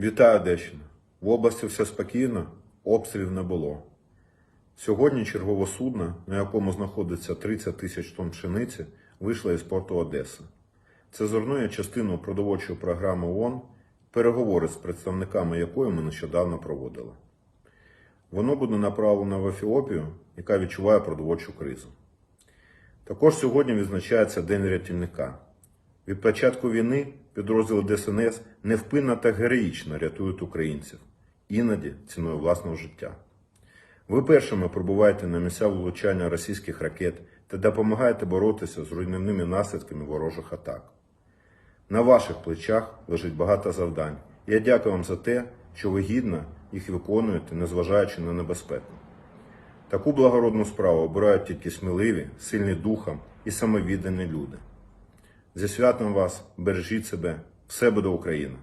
Вітаю Одещина. В області все спокійно, обстрілів не було. Сьогодні чергове судно, на якому знаходиться 30 тисяч тонн пшениці, вийшло із порту Одеси. Це зерно є частиною продовольчої програми ООН, переговори з представниками якої ми нещодавно проводили. Воно буде направлено в Ефіопію, яка відчуває продовольчу кризу. Також сьогодні відзначається День рятівника. Від початку війни підрозділи ДСНС невпинно та героїчно рятують українців, іноді ціною власного життя. Ви першими прибуваєте на місця влучання російських ракет та допомагаєте боротися з руйнівними наслідками ворожих атак. На ваших плечах лежить багато завдань. Я дякую вам за те, що ви гідно їх виконуєте, незважаючи на небезпеку. Таку благородну справу обирають тільки сміливі, сильні духом і самовіддані люди. Зі святом вас, бережіть себе, все буде Україна!